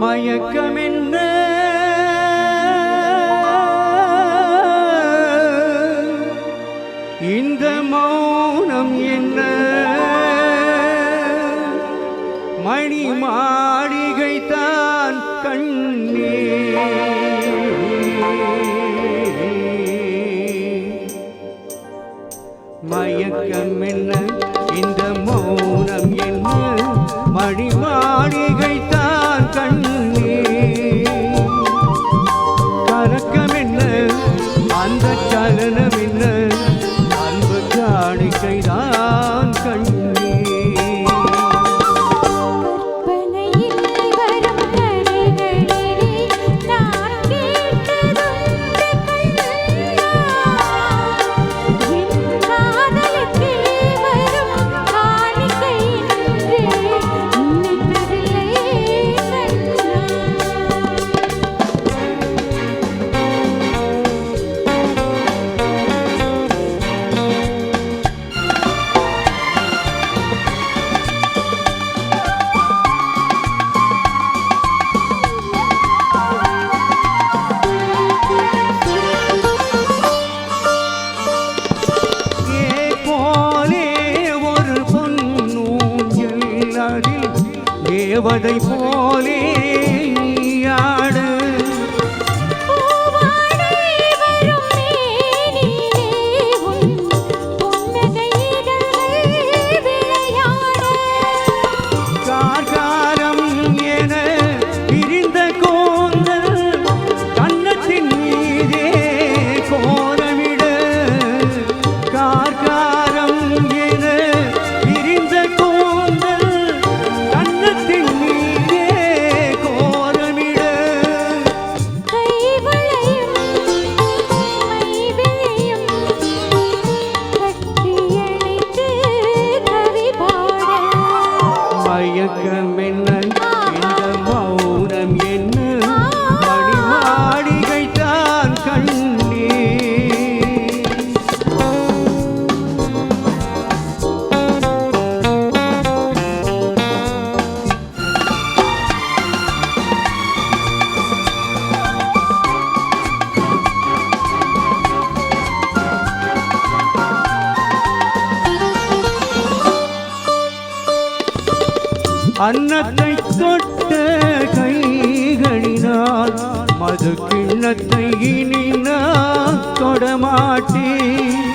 மயக்கமென்ன இந்த மௌனம் என்ன? மணி மாளிகை தான் மயக்கம் என்ன? தேவதை போலே அன்னத்தை தொட்ட கைகளினால் மது கிண்ணத்தை இனி நான் தொடமாட்டேன்